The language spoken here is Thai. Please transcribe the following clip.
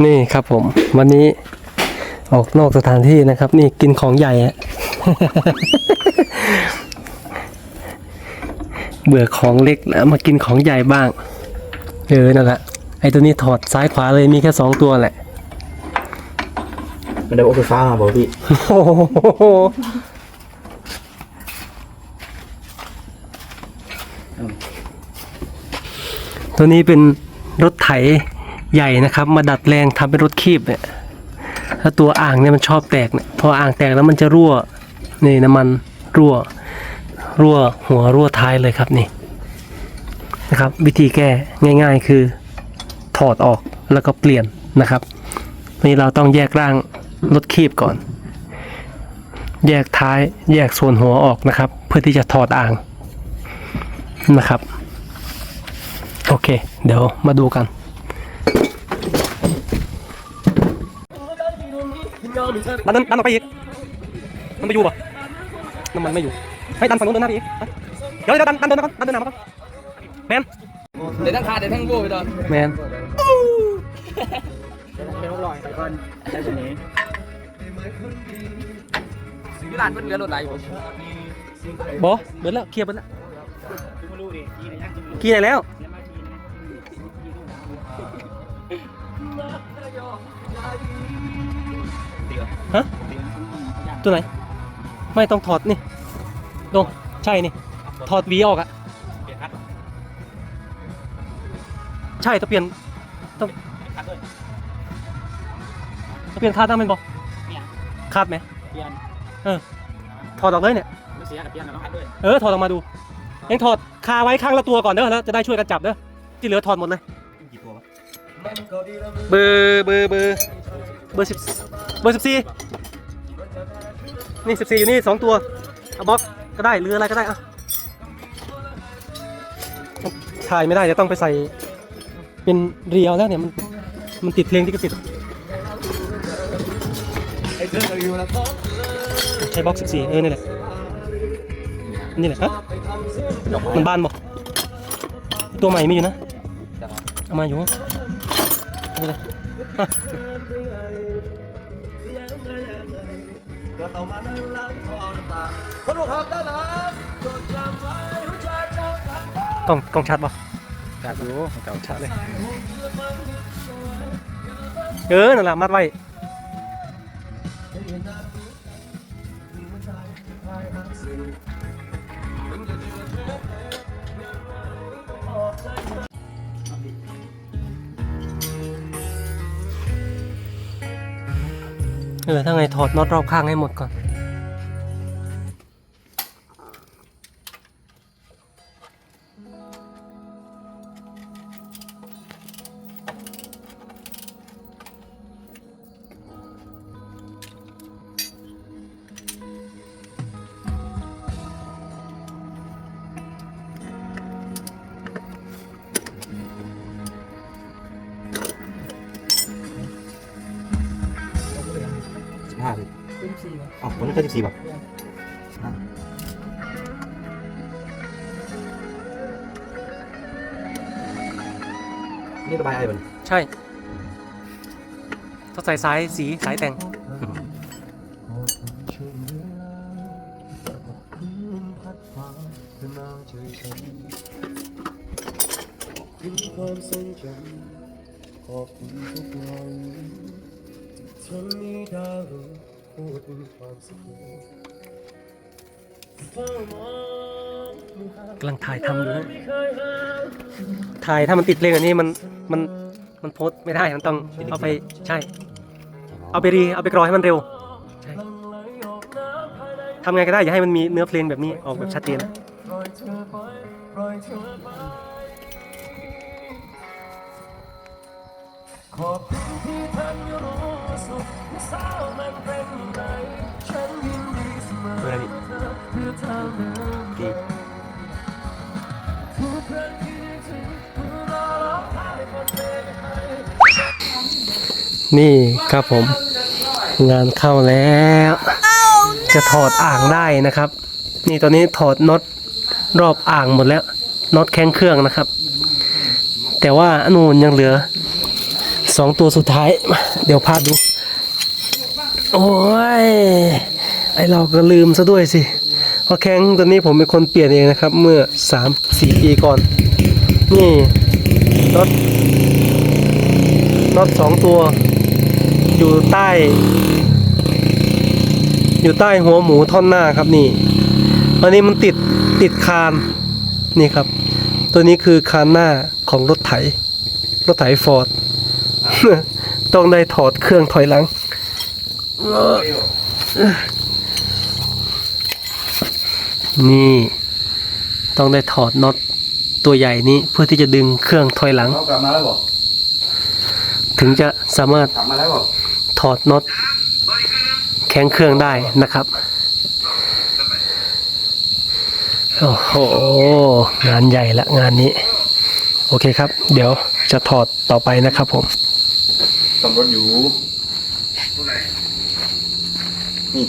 นี่ครับผม วันนี้ออกนอกสถานที่นะครับ นี่กินของใหญ่อะเบื่อของเล็กแล้วมากินของใหญ่บ้าง เออนั่นแหละไอ้ตัวนี้ถอดซ้ายขวาเลยมีแค่สองตัวแหละ มันได้โอไฟฟ้ามาบอกพี่โอ้โหตัวนี้เป็นรถไถ ใหญ่นะครับ มาดัดแปลงทำเป็นรถคีบเนี่ยถ้าตัวอ่างเนี่ยมันชอบแตกเนี่ยพออ่างแตกแล้วมันจะรั่วนี่น้ำมันรั่วรั่วหัวรั่วท้ายเลยครับนี่นะครับ วิธีแก้ง่าย ๆ คือถอดออกแล้วก็เปลี่ยนนะครับนี่เราต้องแยกร่างรถคีบก่อน แยกท้ายแยกส่วนหัวออกนะครับ เพื่อที่จะถอดอ่างนะครับ โอเค เดี๋ยวมาดูกัน ดันดันดันออกไปอีก มันไปอยู่ป่ะน้ำมันไม่อยู่ ให้ดันฝั่งนู้นเดินหน้าไปอีกไปเดี๋ยวเดี๋ยวดันดันเดินมาก่อนดันเดินหน้ามาก่อนแมนเดี๋ยวทั้งขาเดี๋ยวทั้งโบ้ไปตอนแมนที่ร้านเพิ่นเหลือรถไหลผมบอเบิดแล้วเคลียร์เบิดแล้ว กี่ไหนแล้ว ฮะ ตัวไหน ไม่ต้องถอดนี่ลงใช่นี่ ถอดหวีออกอะใช่ต้องเปลี่ยนต้องต้องเปลี่ยนคาดได้ไหมบอกคาดไหม เปลี่ยนเออ ถอดออกเลยเนี่ย ไม่เสียกับเปลี่ยนกับน้องอันด้วยเออ ถอดออกมาดู ยังถอดคาไว้ข้างละตัวก่อนเด้อแล้วจะได้ช่วยกันจับเด้อ ที่เหลือถอดหมดเลย กี่ตัววะเบอร์เบอร์เบอร์เบอร์สิบ เบอร์สิบสี่นี่สิบสี่อยู่นี่สองตัวเอาบล็อกก็ได้หรืออะไรก็ได้อะถ่ายไม่ได้จะต้องไปใส่เป็นเรียวแล้วเนี่ยมันมันติดเพลงที่กระสิทธิ์ใช้บล็อกสิบสี่เออนี่แหละนี่แหละฮะมันบ้านบอกตัวใหม่มีอยู่นะเอามาอยู่เอาไปเลยอะกล้องกล้องชัดป่ะจัดอยู่เก่าชัดเลย เออนั่นแหละมัดไว้ เออถ้าไงถอดน็อตรอบข้างให้หมดก่อน อ๋อผมนี่แค่สิบสี่แบบนี่ระบายอะไรบ้างใช่ต้องใส่สายสีสายแต่งความทรงจำขอบคุณทุกวันที่ทำให้ดาวรู้พู ดถึงความสุขเฝ้ามองกำลังถ่ายทำอยู่นะถ่ายถ้ามันติดเพลงอันนี้มันมันมันโพสต์ไม่ได้มันต้องเอาไปใช่ เอาไปรีเอาไปกรอให้มันเร็วใช่ทำไงก็ได้อย่าให้มันมีเนื้อเพลงแบบนี้ออกแบบชัดเจนปล่อยเธอไปปล่อยเธอไปขอบคุณที่ทำให้รู้ สุขเศร้ามันเป็นไงฉันยินดีเสมอเพื่อเพื่อเดินดีทุกครั้งที่นึกถึงเราร้องไห้บนเวทีนี่ครับผม งานเข้าแล้ว จะถอดอ่างได้นะครับ นี่ตอนนี้ถอดน็อตรอบอ่างหมดแล้วน็อตแข้งเครื่องนะครับ แต่ว่าอนูนยังเหลือ สองตัวสุดท้าย เดี๋ยวพาดู โอ้ย ไอเราก็ลืมซะด้วยสิเพราะแข้งตัวนี้ผมเป็นคนเปลี่ยนเองนะครับ เมื่อสามสี่ปีก่อน นี่รถรถสองตัว อยู่ใต้ อยู่ใต้หัวหมูท่อนหน้าครับนี่อันนี้มันติดติดคานนี่ครับ ตัวนี้คือคานหน้าของรถไถ รถไถฟอร์ด ต้องได้ถอดเครื่องถอยหลัง นี่ ต้องได้ถอดน็อตตัวใหญ่นี้เพื่อที่จะดึงเครื่องถอยหลังเขากลับมาแล้วบอกถึงจะสามารถกลับมาแล้วบอกถอดน็อตแข้งเครื่องได้นะครับ โอ้โห งานใหญ่ละงานนี้ โอเคครับ เดี๋ยวจะถอดต่อไปนะครับผม สำรถอยู่ นี่